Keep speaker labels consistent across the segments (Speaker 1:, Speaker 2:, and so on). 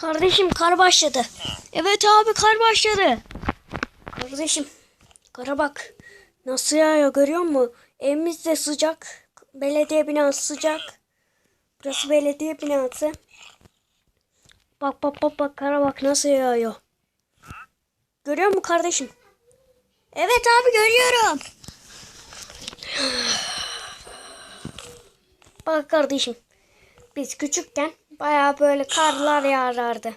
Speaker 1: Kardeşim kar başladı. Evet abi kar başladı. Kardeşim kara bak. Nasıl yağıyor görüyor musun? Evimiz de sıcak. Belediye binası sıcak. Burası belediye binası. Bak bak bak bak kara bak nasıl yağıyor. Görüyor musun kardeşim? Evet abi görüyorum. Bak kardeşim. Biz küçükken bayağı böyle karlar yağardı.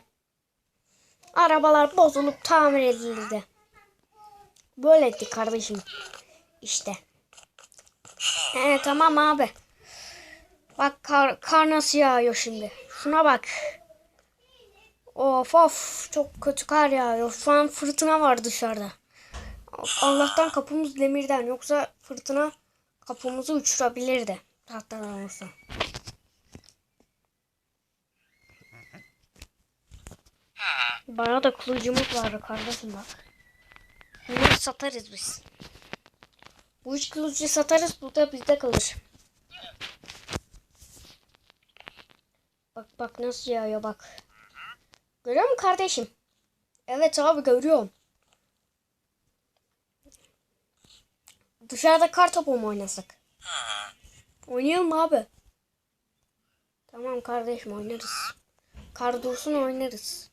Speaker 1: Arabalar bozulup tamir edilirdi. Böyleydi kardeşim. İşte. Ee, tamam abi. Bak kar, kar nasıl yağıyor şimdi. Şuna bak. Of of çok kötü kar yağıyor. Şu an fırtına var dışarıda. Allah'tan kapımız demirden yoksa fırtına kapımızı uçurabilirdi. Tahtadan olsa. Bana da kılıcımız vardı kardeşim bak. Bunları satarız biz. Bu üç kılıcı satarız bu da bizde kalır. Bak bak nasıl yağıyor bak. Görüyor musun kardeşim? Evet abi görüyorum. Dışarıda kar topu mu oynasak? Oynayalım abi. Tamam kardeşim oynarız. Kar dursun oynarız.